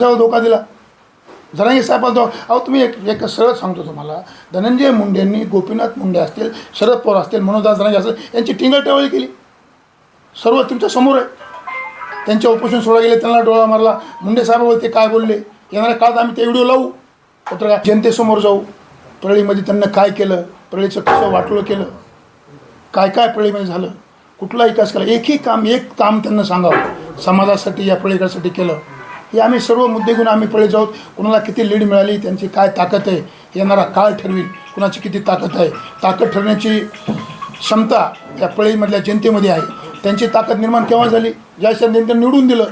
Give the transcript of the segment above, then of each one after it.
धोका दिला. जरांगे साहेबाला तो अहो तुम्ही एक एक सरळ सांगतो तुम्हाला. धनंजय मुंडेंनी गोपीनाथ मुंडे असतील शरद पवार असतील मनोजदास जरांगे असतील यांची टिंगल केली. सर्व तुमच्यासमोर आहे. त्यांच्या उपोषण सोडा गेले त्यांना डोळा मारला. मुंडे साहेब ते काय बोलले? येणाऱ्या काळात आम्ही ते व्हिडिओ लावू. पत्रकार जनतेसमोर जाऊ. परळीमध्ये त्यांना काय केलं? परळीचं कसं वाटलं केलं? काय काय परळीमध्ये झालं? कुठला विकास केला? एकही काम एक काम त्यांना सांगावं. समाजासाठी या परळीकरासाठी केलं. हे आम्ही सर्व मुद्दे घेऊन आम्ही पळत जाऊ. कुणाला किती लीड मिळाली त्यांची काय ताकद आहे येणारा काळ ठरवील. कुणाची किती ताकद आहे? ताकद ठरण्याची क्षमता या पळीमधल्या जनतेमध्ये आहे. त्यांची ताकद निर्माण केव्हा झाली? ज्या जनतेने निवडून दिलं.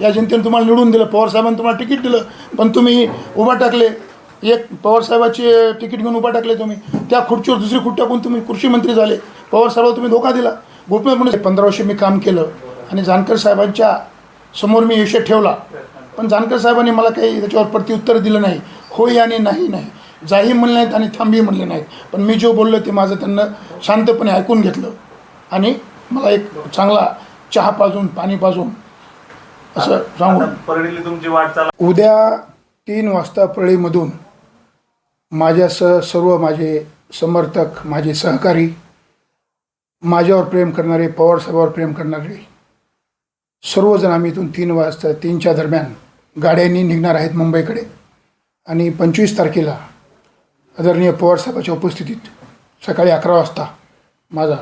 या जनतेने तुम्हाला निवडून दिलं. पवारसाहेबांनी तुम्हाला तिकीट दिलं. पण तुम्ही उभा टाकले. एक पवारसाहेबाची तिकीट घेऊन उभा टाकले तुम्ही. त्या खुर्चीवर दुसरी खुर्ची टाकून तुम्ही कृषी मंत्री झाले. पवारसाहेबाला तुम्ही धोका दिला. गोपीनाथ म्हणून पंधरा वर्षे मी काम केलं आणि जानकर साहेबांच्या समोर मी विषय ठेवला. पण जानकर साहेबांनी मला काही त्याच्यावर प्रत्युत्तर दिलं नाही. होय आणि नाही नाही. जाही म्हणले नाहीत आणि थांबी म्हणले नाहीत. पण मी जो बोललो ते माझं त्यांना शांतपणे ऐकून घेतलं. आणि मला एक चांगला चहा पाजून पाणी पाजून असं सांगून परळीली तुमची वाटचाल उद्या तीन वाजता परळीमधून माझ्यासह सर्व माझे समर्थक माझे सहकारी माझ्यावर प्रेम करणारे पवारसाहेबावर प्रेम करणारे सर्वजण आम्ही इथून तीन वाजता तीनच्या दरम्यान गाड्यांनी निघणार आहेत मुंबईकडे. आणि पंचवीस तारखेला आदरणीय पवारसाहेबाच्या उपस्थितीत सकाळी अकरा वाजता माझा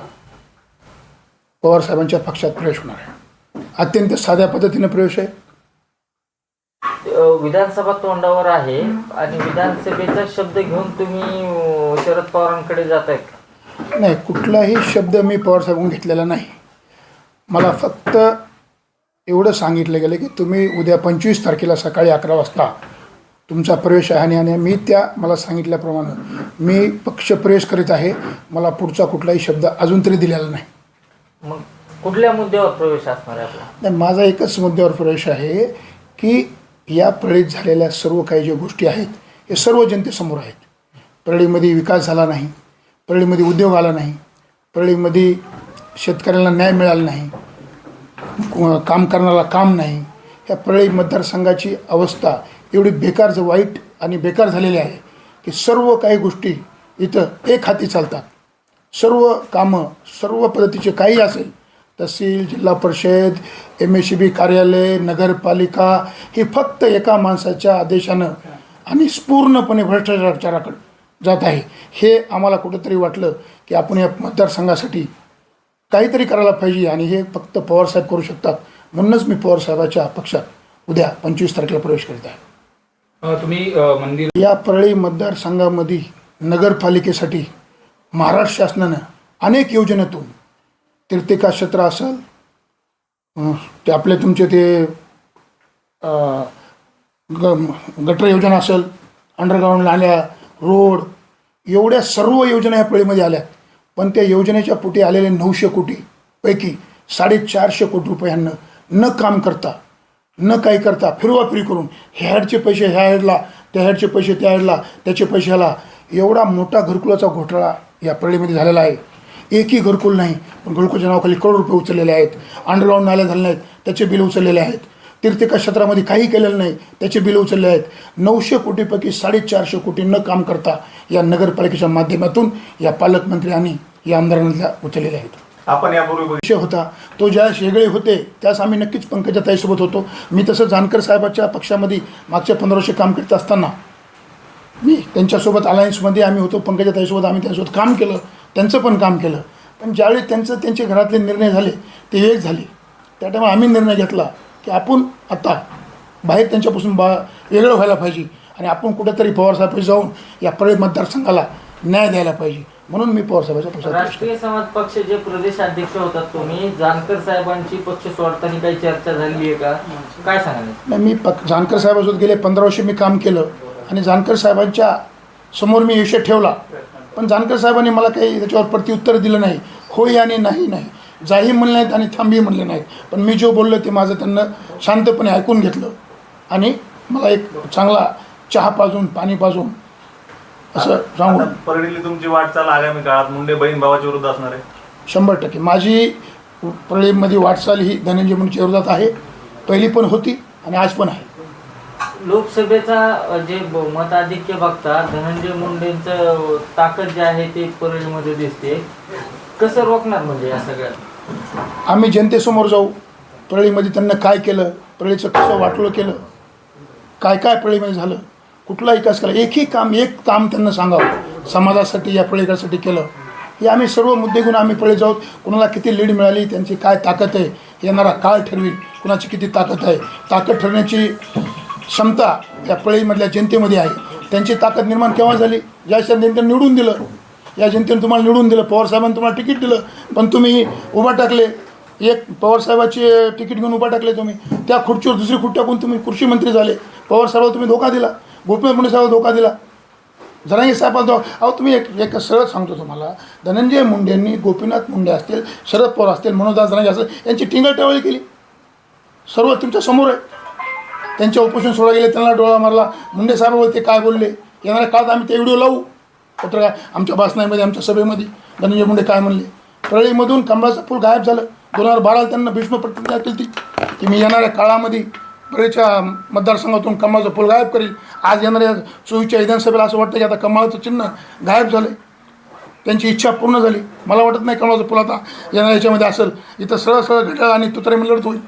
पवारसाहेबांच्या पक्षात प्रवेश होणार आहे. अत्यंत साध्या पद्धतीनं प्रवेश आहे. विधानसभा तोंडावर आहे आणि विधानसभेचा शब्द घेऊन तुम्ही शरद पवारांकडे जात आहे नाही कुठलाही शब्द मी पवारसाहेबांकडून घेतलेला नाही. मला फक्त एवढं सांगितलं गेलं की तुम्ही उद्या पंचवीस तारखेला सकाळी अकरा वाजता तुमचा प्रवेश आहे आणि मी त्या मला सांगितल्याप्रमाणे मी पक्ष प्रवेश करीत आहे. मला पुढचा कुठलाही शब्द अजून तरी दिलेला नाही. मग कुठल्या मुद्द्यावर प्रवेश असणार आहे माझा एकच मुद्द्यावर प्रवेश आहे की या परळीत झालेल्या सर्व काही ज्या गोष्टी आहेत हे सर्व जनतेसमोर आहेत. परळीमध्ये विकास झाला नाही. परळीमध्ये उद्योग आला नाही. परळीमध्ये शेतकऱ्यांना न्याय मिळाला नाही. काम करणारा काम नाही. ह्या परळी मतदारसंघाची अवस्था एवढी बेकार ज- वाईट आणि बेकार झालेली आहे की सर्व काही गोष्टी इथं एक हाती चालतात. सर्व कामं सर्व पद्धतीचे काही असेल तहसील जिल्हा परिषद एम एस सी बी कार्यालय नगरपालिका ही फक्त एका माणसाच्या आदेशानं आणि पूर्णपणे भ्रष्टाचाराकडे जात आहे. हे आम्हाला कुठंतरी वाटलं की आपण या मतदारसंघासाठी काहीतरी करायला पाहिजे आणि हे फक्त पवारसाहेब करू शकतात. म्हणूनच मी पवारसाहेबाच्या पक्षात उद्या पंचवीस तारखेला प्रवेश करीत आहे. तुम्ही मंदिर या परळी मतदारसंघामध्ये नगरपालिकेसाठी महाराष्ट्र शासनानं अनेक योजनेतून तीर्थिका क्षेत्र असेल ते आपले तुमचे ते गटर योजना असेल अंडरग्राऊंड नाल्या रोड एवढ्या सर्व योजना या पळीमध्ये आल्या. पण त्या योजनेच्या पोटी आलेले नऊशे कोटीपैकी साडेचारशे कोटी रुपयांना न काम करता न काही करता फिरवाफिरी करून ह्या हेडचे पैसे ह्या हेडला त्या हेडचे पैसे त्या हेडला त्याचे पैसे ह्याला. एवढा मोठा घरकुलाचा घोटाळा या परळीमध्ये झालेला आहे. एकही घरकुल नाही पण घरकुलच्या नावाखाली करोड रुपये उचललेले आहेत. अंडरग्राऊंड नाल्या झाले नाहीत त्याचे बिल उचललेले आहेत. तीर्थिका क्षेत्रामध्ये काही केलेलं नाही त्याचे बिल उचलले आहेत. नऊशे कोटीपैकी साडेचारशे कोटी न काम करता या नगरपालिकेच्या माध्यमातून या पालकमंत्र्यांनी या आमदारांना उचललेले आहेत आपण यापूर्वी विषय होता तो ज्यावेळेस वेगळे होते त्यास आम्ही नक्कीच पंकजा ताईसोबत होतो. मी तसं जानकर साहेबाच्या पक्षामध्ये मागच्या पंधरा वर्षे काम करत असताना मी त्यांच्यासोबत अलायन्समध्ये आम्ही होतो पंकजा ताईसोबत आम्ही त्यांच्यासोबत काम केलं त्यांचं पण काम केलं. पण ज्यावेळी त्यांचं त्यांचे घरातले निर्णय झाले ते एक झाले. त्या टायमा आम्ही निर्णय घेतला की आपण आता बाहेर त्यांच्यापासून बा वेगळं व्हायला पाहिजे. आणि आपण कुठेतरी पवारसाहेब जाऊन या परळी मतदारसंघाला न्याय द्यायला पाहिजे. म्हणून मी प्रवेश केला. राष्ट्रीय समाज पक्षाचे प्रदेश अध्यक्ष होतात तुम्ही जानकर साहेबांची पक्ष सोडताना काही चर्चा झाली आहे का? काय सांगाल? नाही मी पक जानकर साहेबासोबत गेले पंधरा वर्षे मी काम केलं आणि जानकर साहेबांच्या समोर मी विषय ठेवला. पण जानकर साहेबांनी मला काही त्याच्यावर प्रत्युत्तर दिलं नाही. होय आणि नाही नाही. जाही म्हणले नाहीत आणि थांबी म्हणले नाहीत. पण मी जो बोललो ते माझं त्यांना शांतपणे ऐकून घेतलं. आणि मला एक चांगला चहा पाजून पाणी पाजून असं सांगून परळीली तुमची वाटचाल आगामी काळात मुंडे बहीण भावाच्या विरुद्ध असणार आहे? शंभर टक्के. माझी परळीमध्ये वाटचाल ही धनंजय मुंडेच्या विरोधात आहे. पहिली पण होती आणि आज पण आहे. लोकसभेचा जे मताधिक्य बघता धनंजय मुंडेंचं ताकद जे आहे ते परळीमध्ये दिसते. कसं रोखणार म्हणजे या सगळ्यात? आम्ही जनतेसमोर जाऊ. परळीमध्ये त्यांना काय केलं? परळीचं कसं वाटलं केलं? काय काय परळीमध्ये झालं? कुठला विकास केला एकही काम एक काम त्यांना सांगावं. समाजासाठी या परळीकरासाठी केलं. हे आम्ही सर्व मुद्दे घेऊन आम्ही पळे जाऊ. कुणाला किती लीड मिळाली त्यांची काय ताकद आहे येणारा काळ ठरवी कुणाची किती ताकद आहे? ताकद ठरण्याची क्षमता या पळीमधल्या जनतेमध्ये आहे. त्यांची ताकद निर्माण केव्हा झाली? ज्या जनतेने निवडून दिलं. या जनतेने तुम्हाला निवडून दिलं. पवारसाहेबांनी तुम्हाला तिकीट दिलं. पण तुम्ही उभा टाकले. एक पवारसाहेबाची तिकीट घेऊन उभा टाकले तुम्ही. त्या खुर्चीवर दुसरी खुट टाकून तुम्ही कृषी मंत्री झाले. पवारसाहेबाला तुम्ही धोका दिला. गोपीनाथ मुंडे धोका दिला. जरांगे साहेबाला धोका अहो तुम्ही एक एक सरळ सांगतो तुम्हाला. धनंजय मुंडेंनी गोपीनाथ मुंडे असतील शरद पवार असतील मनोजदास जरांगे असतील यांची टिंगल केली. सर्व तुमच्यासमोर आहे. त्यांच्या उपोषण सोडा गेले त्यांना डोळा मारला. मुंडे साहेबावर ते काय बोलले? येणाऱ्या काळात आम्ही ते व्हिडिओ लावू. पत्रकार आमच्या भाषणामध्ये आमच्या सभेमध्ये धनंजय मुंडे काय म्हणले? परळीमधून कमळाचं फूल गायब झालं. दोन हजार बाराला त्यांना भीष्म प्रतिज्ञा केली ती. की मी येणाऱ्या काळामध्ये परळीच्या मतदारसंघातून कमळाचं फूल गायब करील. आज येणाऱ्या चोवीसच्या विधानसभेला असं वाटतं की आता कमळाचं चिन्ह गायब झालं त्यांची इच्छा पूर्ण झाली. मला वाटत नाही कमळाचं फुल आता येणाऱ्या याच्यामध्ये असेल. इथं सरळ सरळ घड्याळ आणि तुतरे लढत होईल.